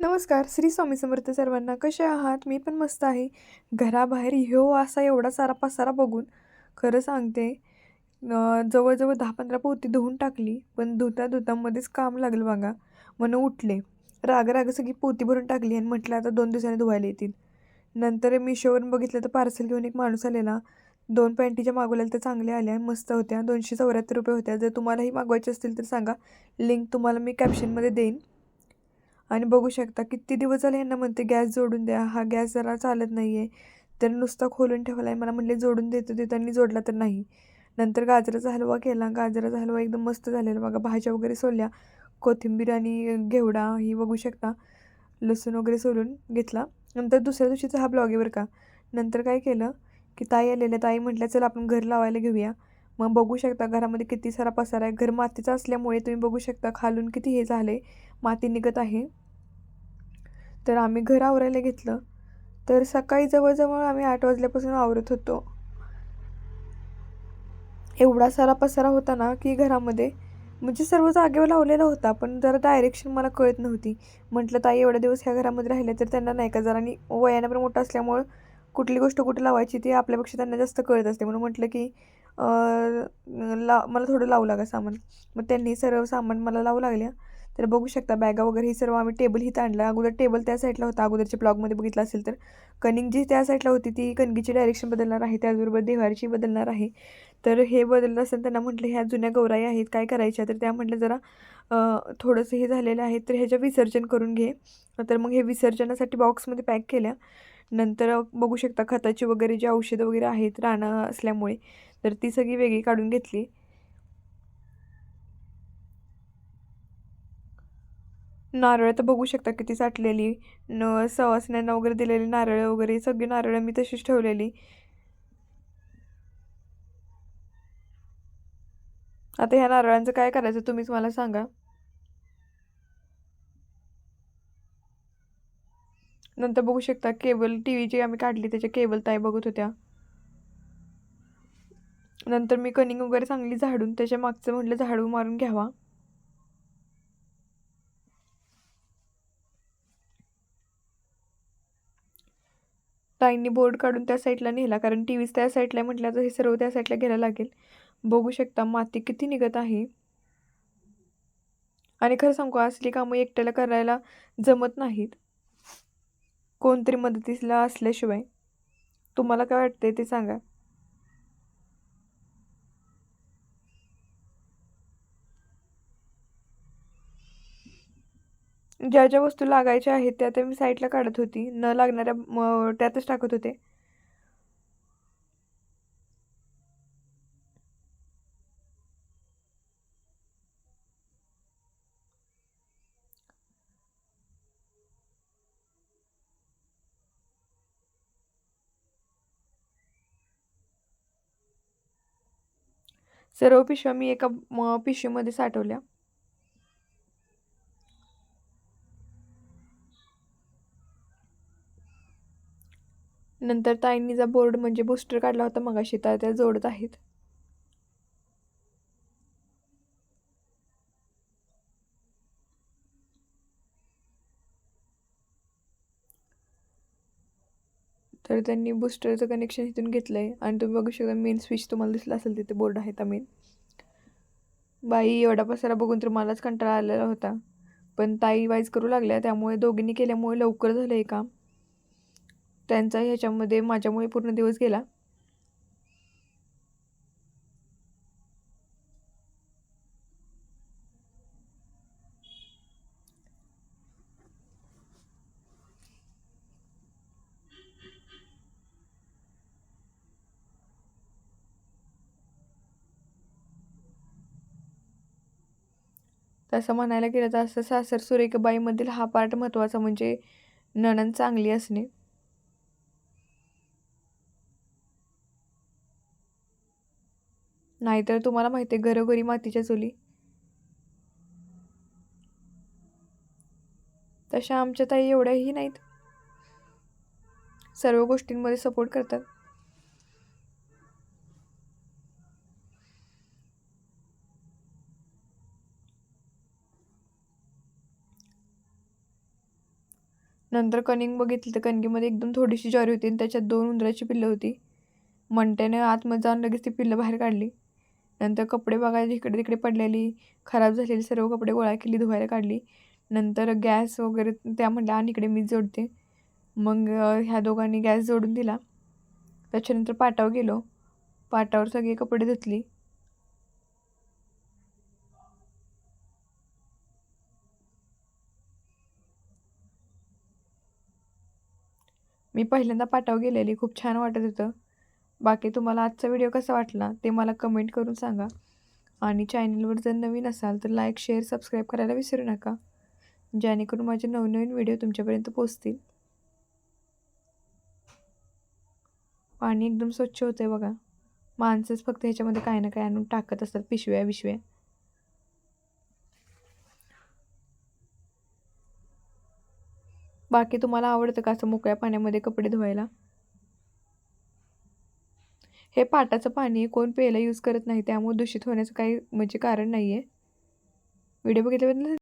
नमस्कार श्री स्वामी समर्थ सर्वांना. कसे आहात? मी पण मस्त आहे. घराबाहेर ह्यो असा एवढा सारा पसारा बघून खरं सांगते जवळजवळ दहा पंधरा पोती धुवून टाकली पण धुता धुतामध्येच काम लागलं बघा. म्हणून उठले. राग राग सगळी पोती भरून टाकली आणि म्हटलं आता दोन दिवसांनी धुवायला येतील. नंतर मिशोवरून बघितलं तर पार्सल घेऊन एक माणूस आलेला. दोन पॅन्टीच्या मागवलेल्या तर चांगल्या आल्या मस्त होत्या. दोनशे चौऱ्याहत्तर रुपये होत्या. जर तुम्हालाही मागवायचे असतील तर सांगा. लिंक तुम्हाला मी कॅप्शनमध्ये देईन. आणि बघू शकता किती दिवस झाले यांना म्हणते गॅस जोडून द्या. हा गॅस जरा चालत नाही आहे तर नुसता खोलून ठेवला आहे मला म्हणले जोडून देतो ते त्यांनी जोडला तर नाही. नंतर गाजराचा हलवा केला. गाजराचा हलवा एकदम मस्त झालेला. बघा भाज्या वगैरे सोलल्या. कोथिंबीर आणि घेवडा ही बघू शकता. लसूण वगैरे सोलून घेतला. नंतर दुसऱ्या दिवशीचा हा ब्लॉग आहे का. नंतर काय केलं की ताई आलेल्या. ताई म्हटल्या चल आपण घर लावायला घेऊया. मग बघू शकता घरामध्ये किती सारा पसारा आहे. घर मातीचा असल्यामुळे तुम्ही बघू शकता खालून किती हे झाले. माती निघत आहे. तर आम्ही घर आवरायला घेतलं. तर सकाळी जवळजवळ आम्ही आठ वाजल्यापासून आवरत होतो. एवढा सारा पसारा होता ना की घरामध्ये म्हणजे सर्व जागेवर लावलेला होता पण जरा डायरेक्शन मला कळत नव्हती. म्हटलं ताई एवढ्या दिवस ह्या घरामध्ये राहिले तर त्यांना नाही का जरा आणि वयानं पण मोठं असल्यामुळं कुठली गोष्ट कुठे लावायची ती आपल्यापेक्षा त्यांना जास्त कळत असते. म्हणून म्हटलं की ला मला थोडं लावू लागा सामान. मग त्यांनी सर्व सामान मला लावू लागल्या. तर बघू शकता बॅगा वगैरे हे सर्व आम्ही टेबल हिथं आणला. अगोदर टेबल त्या साईडला होता. अगोदरच्या ब्लॉगमध्ये बघितलं असेल तर कनिंग जी त्या साईडला होती ती कणकीची डायरेक्शन बदलणार आहे. त्याचबरोबर देवारीची बदलणार आहे. तर हे बदललं असेल त्यांना म्हटलं ह्या जुन्या गौराई आहेत काय करायच्या? तर त्या म्हटलं जरा थोडंसं हे झालेलं आहे तर ह्याच्या विसर्जन करून घे. तर मग हे विसर्जनासाठी बॉक्समध्ये पॅक केल्या. नंतर बघू शकता खताची वगैरे जी औषधं वगैरे आहेत रानं असल्यामुळे तर ती सगळी वेगळी काढून घेतली. नारळ तर बघू शकता किती साठलेली. न सवासण्यांना वगैरे दिलेली नारळ वगैरे सगळी नारळं मी तशीच ठेवलेली. आता ह्या नारळांचं काय करायचं तुम्हीच मला सांगा. नंतर बघू शकता केबल टी व्हीची आम्ही काढली त्याच्या केबल ताई बघत होत्या. नंतर मी कनिंग वगैरे चांगली झाडून त्याच्या मागचं म्हटलं झाडू मारून घ्यावा. ताईंनी बोर्ड काढून त्या साईडला नेला कारण टी व्हीच त्या साईडला म्हटलं तर हे सर्व त्या साईडला घ्यायला लागेल. बघू शकता माती किती निघत आहे. आणि खरं सांगू असली कामं एकट्याला करायला जमत नाहीत. कोणतरी मदतीला असल्याशिवाय. तुम्हाला काय वाटतंय ते सांगा. ज्या ज्या वस्तू लागायच्या आहेत त्या त्या मी साईडला काढत होती. न लागणाऱ्या म, त्यातच टाकत होते. सर्व पिशव्या मी एका पिशवीमध्ये साठवल्या. नंतर ताईंनीचा बोर्ड म्हणजे बूस्टर काढला होता मगाशी तर त्या जोडत आहेत. तर त्यांनी बूस्टरचं कनेक्शन इथून घेतलं आहे आणि तुम्ही बघू शकता मेन स्विच तुम्हाला दिसला असेल तिथे बोर्ड आहे त्या मेन बाई एवढा पसारा बघून तर मलाच कंटाळा आलेला होता. पण ताई वाईज करू लागल्या त्यामुळे दोघींनी केल्यामुळे लवकर झालं आहे काम. त्यांचा ह्याच्यामध्ये माझ्यामुळे पूर्ण दिवस गेला. तसं म्हणायला गेलं तर असं सासर सुरेखबाईमधील हा पार्ट महत्त्वाचा म्हणजे नणन चांगली असणे. नाहीतर तुम्हाला माहिती आहे घरोघरी मातीच्या चुली. तशा आमच्या ताई एवढ्याही नाहीत. सर्व गोष्टींमध्ये सपोर्ट करतात. नंतर कणिंग बघितलं तर कणगीमध्ये एकदम थोडीशी ज्वारी होती आणि त्याच्यात दोन उंदराची पिल्लं होती. मंट्याने आतमध्ये जाऊन लगेच ती पिल्लं बाहेर काढली. नंतर कपडे बघायला इकडे तिकडे पडलेली खराब झालेली सर्व कपडे गोळा केली धुवायला काढली. नंतर गॅस वगैरे त्या म्हटल्या आणि इकडे मीच जोडते. मग ह्या दोघांनी गॅस जोडून दिला. त्याच्यानंतर पाटावर गेलो. पाटावर सगळे कपडे धुतली. मी पहिल्यांदा पाटावर गेलेली. खूप छान वाटत होतं. बाकी तुम्हाला आजचा व्हिडिओ कसा वाटला ते मला कमेंट करून सांगा. आणि चॅनलवर जर नवीन असाल तर लाईक शेअर सबस्क्राईब करायला विसरू नका. जेणेकरून माझे नवनवीन व्हिडिओ तुमच्यापर्यंत पोचतील पाणी एकदम स्वच्छ होतं आहे बघा. माणसंच फक्त ह्याच्यामध्ये काय ना काय आणून टाकत असतात पिशव्या बिशव्या. बाकी तुम्हाला आवडतं का असं मोकळ्या पाण्यामध्ये कपडे धुवायला? हे पाटाचं पाणी कोण प्यायला यूज करत नाही त्यामुळे दूषित होण्याचं काही म्हणजे कारण नाही आहे व्हिडिओ बघितल्याबद्दल